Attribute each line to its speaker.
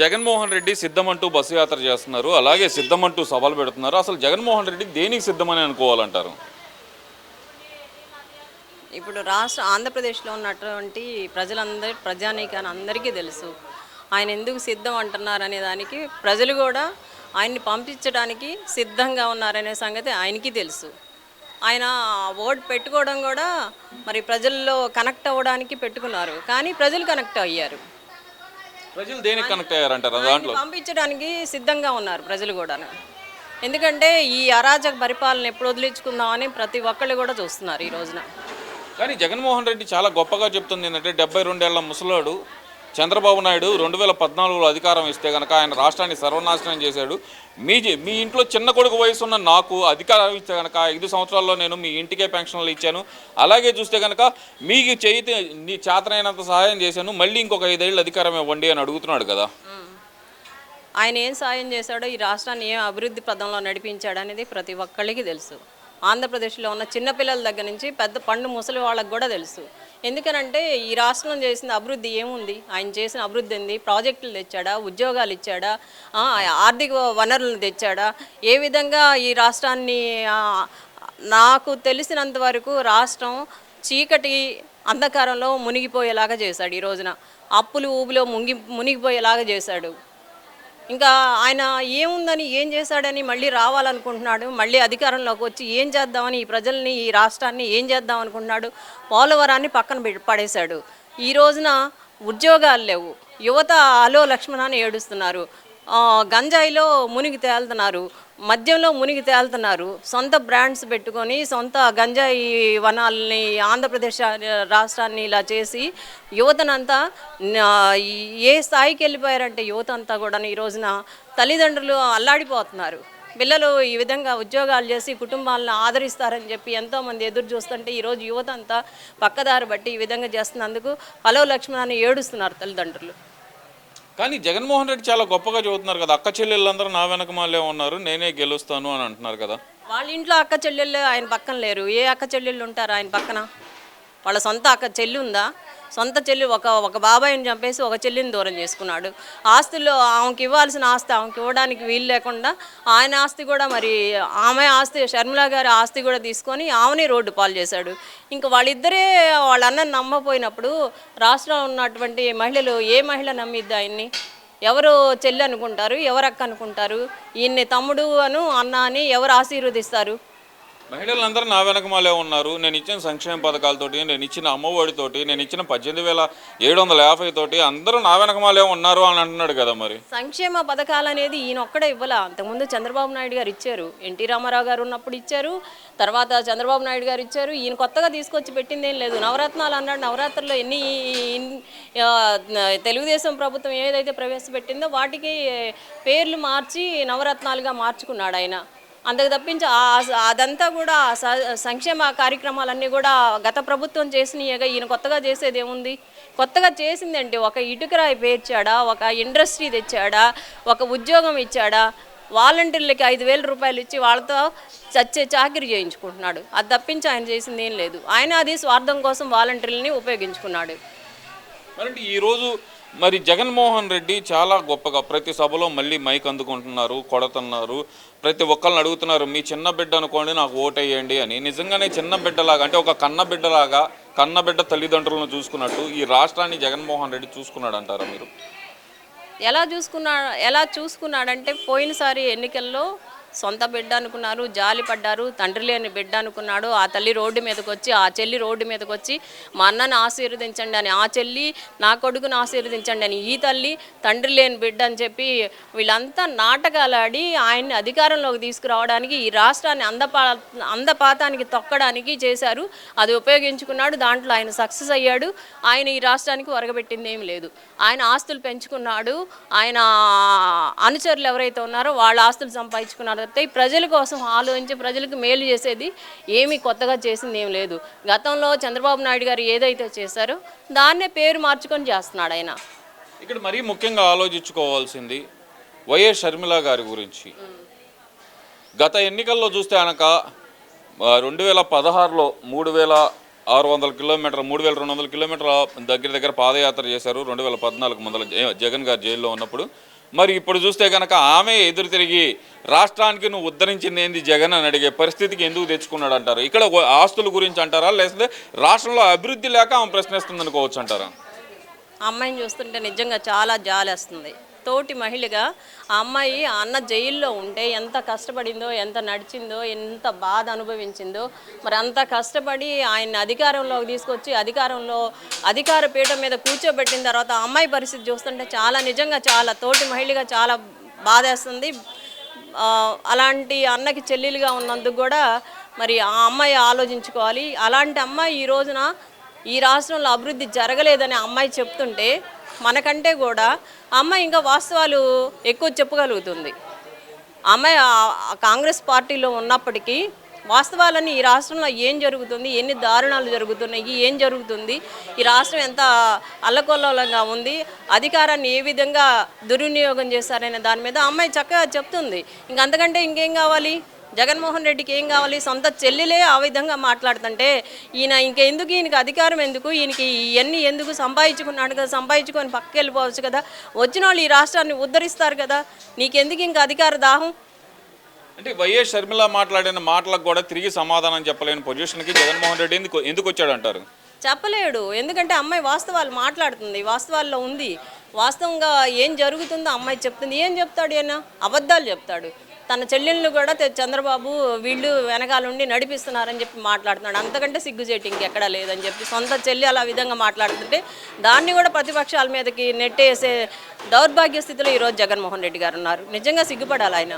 Speaker 1: Jaganmohan Reddy సిద్ధమంటూ bus యాత్ర చేస్తున్నారు. అలాగే సిద్ధమంటూ సభలు పెడుతున్నారు. అసలు జగన్మోహన్ రెడ్డి దేనికి సిద్ధమని అనుకోవాలంటారు?
Speaker 2: ఇప్పుడు రాష్ట్ర ఆంధ్రప్రదేశ్లో ఉన్నటువంటి ప్రజలందరి ప్రజానీకాన్ని అందరికీ తెలుసు. ఆయన ఎందుకు సిద్ధం అంటున్నారు అనే దానికి ప్రజలు కూడా ఆయన్ని పంపించడానికి సిద్ధంగా ఉన్నారనే సంగతి ఆయనకి తెలుసు. ఆయన ఓటు పెట్టుకోవడం కూడా మరి ప్రజల్లో కనెక్ట్ అవ్వడానికి పెట్టుకున్నారు. కానీ ప్రజలు కనెక్ట్ అయ్యారు.
Speaker 1: ప్రజలు దేనికి కనెక్ట్ అయ్యారంటారు? దాంట్లో?
Speaker 2: పంపించడానికి సిద్ధంగా ఉన్నారు ప్రజలు కూడా ఎందుకంటే ఈ అరాచక పరిపాలన ఎప్పుడు వదిలించుకుందామని ప్రతి ఒక్కళ్ళు కూడా చూస్తున్నారు ఈ రోజున.
Speaker 1: కానీ జగన్మోహన్ రెడ్డి చాలా గొప్పగా చెప్తుంది ఏంటంటే డెబ్బై రెండేళ్ళ ముసలాడు చంద్రబాబు నాయుడు రెండు వేల పద్నాలుగులో అధికారం ఇస్తే కనుక ఆయన రాష్ట్రాన్ని సర్వనాశనం చేశాడు. మీ మీ ఇంట్లో చిన్న కొడుకు వయసు ఉన్న నాకు అధికారం ఇస్తే కనుక ఐదు సంవత్సరాల్లో నేను మీ ఇంటికే పెన్షన్లు ఇచ్చాను. అలాగే చూస్తే కనుక మీకు చేయితే నీ చేతనైనంత సహాయం చేశాను. మళ్ళీ ఇంకొక ఐదేళ్ళు అధికారం ఇవ్వండి అని అడుగుతున్నాడు కదా.
Speaker 2: ఆయన ఏం సాయం చేశాడో ఈ రాష్ట్రాన్ని ఏం అభివృద్ధి పదంలో నడిపించాడనేది ప్రతి ఒక్కళ్ళకి తెలుసు. ఆంధ్రప్రదేశ్లో ఉన్న చిన్నపిల్లల దగ్గర నుంచి పెద్ద పండు ముసలి వాళ్ళకు కూడా తెలుసు. ఎందుకనంటే ఈ రాష్ట్రం చేసిన అభివృద్ధి ఏముంది? ఆయన చేసిన అభివృద్ధి ఏంది? ప్రాజెక్టులు తెచ్చాడా? ఉద్యోగాలు ఇచ్చాడా? ఆర్థిక వనరులను తెచ్చాడా? ఏ విధంగా ఈ రాష్ట్రాన్ని నాకు తెలిసినంత వరకు రాష్ట్రం చీకటి అంధకారంలో మునిగిపోయేలాగా చేశాడు ఈ రోజున. అప్పులు ఊబిలో మునిగి మునిగిపోయేలాగా చేశాడు. ఇంకా ఆయన ఏముందని ఏం చేశాడని మళ్ళీ రావాలనుకుంటున్నాడు. మళ్ళీ అధికారంలోకి వచ్చి ఏం చేద్దామని ఈ ప్రజల్ని ఈ రాష్ట్రాన్ని ఏం చేద్దాం అనుకుంటున్నాడు. పోలవరాన్ని పక్కన పడేశాడు. ఈ రోజున ఉద్యోగాలు లేవు. యువత అలో లక్ష్మణ అని ఏడుస్తున్నారు గంజాయిలో మునిగి తేలుతున్నారు. మద్యంలో మునిగి తేలుతున్నారు. సొంత బ్రాండ్స్ పెట్టుకొని సొంత గంజాయి వనాలని ఆంధ్రప్రదేశ్ రాష్ట్రాన్ని ఇలా చేసి యువతనంతా ఏ స్థాయికి వెళ్ళిపోయారంటే యువత అంతా కూడా ఈ రోజున తల్లిదండ్రులు అల్లాడిపోతున్నారు. పిల్లలు ఈ విధంగా ఉద్యోగాలు చేసి కుటుంబాలను ఆదరిస్తారని చెప్పి ఎంతోమంది ఎదురు చూస్తుంటే ఈరోజు యువత అంతా పక్కదారి బట్టి ఈ విధంగా చేస్తున్నందుకు హలో లక్ష్మణ్ అని ఏడుస్తున్నారు తల్లిదండ్రులు.
Speaker 1: కానీ జగన్మోహన్ రెడ్డి చాలా గొప్పగా చదువుతున్నారు కదా. అక్క చెల్లెళ్ళందరూ నా వెనక మాలే ఉన్నారు. నేనే గెలుస్తాను అని అంటున్నారు కదా.
Speaker 2: వాళ్ళ ఇంట్లో అక్క చెల్లెళ్ళు ఆయన పక్కన లేరు. ఏ అక్క చెల్లెళ్ళు ఉంటారు ఆయన పక్కన? వాళ్ళ సొంత అక్క చెల్లి ఉందా? సొంత చెల్లి ఒక ఒక బాబాయిని చంపేసి ఒక చెల్లిని దూరం చేసుకున్నాడు. ఆస్తుల్లో ఆమెకి ఇవ్వాల్సిన ఆస్తి ఆమెకి ఇవ్వడానికి వీలు లేకుండా ఆయన ఆస్తి కూడా మరి ఆమె ఆస్తి షర్మిల గారి ఆస్తి కూడా తీసుకొని ఆమెని రోడ్డు పాలు చేశాడు. ఇంకా వాళ్ళిద్దరే వాళ్ళ అన్నని నమ్మపోయినప్పుడు రాష్ట్రంలో ఉన్నటువంటి మహిళలు ఏ మహిళ నమ్మిద్ది ఆయన్ని? ఎవరు చెల్లి అనుకుంటారు? ఎవరు అక్క అనుకుంటారు? ఈయన్ని తమ్ముడు అను అన్న అని ఎవరు ఆశీర్వదిస్తారు?
Speaker 1: మహిళలందరూ నా వెనకమాలే ఉన్నారు. నేను ఇచ్చిన సంక్షేమ పథకాలతోటి నేను ఇచ్చిన అమ్మఒడితోటి నేను ఇచ్చిన పద్దెనిమిది వేల ఏడు వందల యాభై తోటి అందరూ నా వెనకమాలే ఉన్నారు అని అంటున్నాడు కదా మరి.
Speaker 2: సంక్షేమ పథకాలు అనేది ఈయన ఒక్కడే ఇవ్వాల? అంతకుముందు చంద్రబాబు నాయుడు గారు ఇచ్చారు. ఎన్టీ రామారావు గారు ఉన్నప్పుడు ఇచ్చారు. తర్వాత చంద్రబాబు నాయుడు గారు ఇచ్చారు. ఈయన కొత్తగా తీసుకొచ్చి పెట్టింది ఏం లేదు. నవరత్నాలు అన్నాడు. నవరాత్రుల్లో ఎన్ని తెలుగుదేశం ప్రభుత్వం ఏదైతే ప్రవేశపెట్టిందో వాటికి పేర్లు మార్చి నవరత్నాలుగా మార్చుకున్నాడు ఆయన. అందుకు తప్పించి ఆ- అదంతా కూడా స- సంక్షేమ కార్యక్రమాలన్నీ కూడా గత ప్రభుత్వం చేసినాయిగా ఈయన కొత్తగా చేసేది ఏముంది? కొత్తగా చేసిందంటే ఒక ఇటుకరాయి పేర్చాడా? ఒక ఇండస్ట్రీ తెచ్చాడా? ఒక ఉద్యోగం ఇచ్చాడా? వాలంటీర్లకి ఐదు వేల రూపాయలు ఇచ్చి వాళ్ళతో చచ్చే చాకరీ చేయించుకుంటున్నాడు. అది తప్పించి ఆయన చేసింది ఏం లేదు. ఆయన అది స్వార్థం కోసం వాలంటీర్లని ఉపయోగించుకున్నాడు.
Speaker 1: మరి ఈరోజు మరి జగన్మోహన్ రెడ్డి చాలా గొప్పగా ప్రతి సభలో మళ్ళీ మైక్ అందుకుంటున్నారు కొడుతున్నారు. ప్రతి ఒక్కరిని అడుగుతున్నారు మీ చిన్న బిడ్డ అనుకోండి నాకు ఓటేయండి అని. నిజంగానే చిన్న బిడ్డలాగా అంటే ఒక కన్న బిడ్డలాగా కన్న బిడ్డ తల్లిదండ్రులను చూసుకున్నట్టు ఈ రాష్ట్రాన్ని జగన్మోహన్ రెడ్డి చూసుకున్నాడు అంటారా మీరు?
Speaker 2: ఎలా చూసుకున్నా ఎలా చూసుకున్నాడంటే పోయినసారి ఎన్నికల్లో సొంత బిడ్డ అనుకున్నారు జాలి పడ్డారు తండ్రి లేని బిడ్డ అనుకున్నాడు. ఆ తల్లి రోడ్డు మీదకి వచ్చి ఆ చెల్లి రోడ్డు మీదకి వచ్చి మా అన్నని ఆశీర్వదించండి అని ఆ చెల్లి నా కొడుకుని ఆశీర్వదించండి అని ఈ తల్లి తండ్రి లేని బిడ్డ అని చెప్పి వీళ్ళంతా నాటకాలు ఆడి ఆయన్ని అధికారంలోకి తీసుకురావడానికి ఈ రాష్ట్రాన్ని అందపా అందపాతానికి తొక్కడానికి చేశారు. అది ఉపయోగించుకున్నాడు దాంట్లో ఆయన సక్సెస్ అయ్యాడు. ఆయన ఈ రాష్ట్రానికి ఒరగబెట్టింది ఏం లేదు. ఆయన ఆస్తులు పెంచుకున్నాడు. ఆయన అనుచరులు ఎవరైతే ఉన్నారో వాళ్ళ ఆస్తులు సంపాదించుకున్నారు. తప్పితే ప్రజల కోసం ఆలోచించి ప్రజలకు మేలు చేసేది ఏమీ కొత్తగా చేసింది ఏం లేదు. గతంలో చంద్రబాబు నాయుడు గారు ఏదైతే చేశారో దాన్నే పేరు మార్చుకొని చేస్తున్నాడు ఆయన.
Speaker 1: ఇక్కడ మరీ ముఖ్యంగా ఆలోచించుకోవాల్సింది వైఎస్ షర్మిల గారి గురించి. గత ఎన్నికల్లో చూస్తే అనక రెండు వేల పదహారులో మూడు వేల ఆరు వందల కిలోమీటర్ మూడు వేల రెండు వందల కిలోమీటర్ల దగ్గర దగ్గర పాదయాత్ర చేశారు. రెండు వేల పద్నాలుగు మొదల జగన్ గారు జైల్లో ఉన్నప్పుడు మరి ఇప్పుడు చూస్తే కనుక ఆమె ఎదురు తిరిగి రాష్ట్రానికి నువ్వు ఉద్ధరించింది ఏంది జగన్ అని అడిగే పరిస్థితికి ఎందుకు తెచ్చుకున్నాడు అంటారు? ఇక్కడ ఆస్తుల గురించి అంటారా? లేదంటే రాష్ట్రంలో అభివృద్ధి లేక ఆమె ప్రశ్నిస్తుంది అనుకోవచ్చు అంటారా?
Speaker 2: ఆ అమ్మాయిని చూస్తుంటే నిజంగా చాలా జాలేస్తుంది. తోటి మహిళగా ఆ అమ్మాయి ఆ అన్న జైల్లో ఉంటే ఎంత కష్టపడిందో ఎంత నడిచిందో ఎంత బాధ అనుభవించిందో మరి అంత కష్టపడి ఆయన అధికారంలోకి తీసుకొచ్చి అధికారంలో అధికార పీఠం మీద కూర్చోబెట్టిన తర్వాత ఆ అమ్మాయి పరిస్థితి చూస్తుంటే చాలా నిజంగా చాలా తోటి మహిళగా చాలా బాధేస్తుంది. అలాంటి అన్నకి చెల్లెలుగా ఉన్నందుకు కూడా మరి ఆ అమ్మాయి ఆలోచించుకోవాలి. అలాంటి అమ్మాయి ఈ రోజున ఈ రాష్ట్రంలో అభివృద్ధి జరగలేదని అమ్మాయి చెప్తుంటే మనకంటే కూడా అమ్మాయి ఇంకా వాస్తవాలు ఎక్కువ చెప్పగలుగుతుంది. అమ్మాయి కాంగ్రెస్ పార్టీలో ఉన్నప్పటికీ వాస్తవాలని ఈ రాష్ట్రంలో ఏం జరుగుతుంది ఎన్ని దారుణాలు జరుగుతున్నాయి ఏం జరుగుతుంది ఈ రాష్ట్రం ఎంత అల్లకొల్లంగా ఉంది అధికారాన్ని ఏ విధంగా దుర్వినియోగం చేశారనే దాని మీద అమ్మాయి చక్కగా చెప్తుంది. ఇంకంతకంటే ఇంకేం కావాలి? జగన్మోహన్ రెడ్డికి ఏం కావాలి? సొంత చెల్లెలే ఆ విధంగా మాట్లాడుతుంటే ఈయన ఇంకెందుకు? ఈయనకి అధికారం ఎందుకు? ఈయనకి ఇవన్నీ ఎందుకు? సంపాదించుకున్నాడు కదా సంపాదించుకొని పక్కకి వెళ్ళిపోవచ్చు కదా. వచ్చిన వాళ్ళు ఈ రాష్ట్రాన్ని ఉద్ధరిస్తారు కదా. నీకెందుకు ఇంకా అధికార దాహం?
Speaker 1: అంటే వైఎస్ షర్మిల మాట్లాడిన మాటలకు కూడా తిరిగి సమాధానం చెప్పలేని పొజిషన్కి జగన్మోహన్ రెడ్డి ఎందుకు ఎందుకు వచ్చాడు అంటారు?
Speaker 2: చెప్పలేడు. ఎందుకంటే అమ్మాయి వాస్తవాలు మాట్లాడుతుంది. వాస్తవాల్లో ఉంది. వాస్తవంగా ఏం జరుగుతుందో అమ్మాయి చెప్తుంది. ఏం చెప్తాడు ఈయన? అబద్ధాలు చెప్తాడు. తన చెల్లెళ్ళు కూడా చంద్రబాబు వీళ్ళు వెనకాలండి నడిపిస్తున్నారని చెప్పి మాట్లాడుతున్నాడు. అంతకంటే సిగ్గుచేటి ఇంకెక్కడా లేదని చెప్పి సొంత చెల్లి అలా విధంగా మాట్లాడుతుంటే దాన్ని కూడా ప్రతిపక్షాల మీదకి నెట్టేసే దౌర్భాగ్య స్థితిలో ఈరోజు జగన్మోహన్ రెడ్డి గారు ఉన్నారు. నిజంగా సిగ్గుపడాలి ఆయన?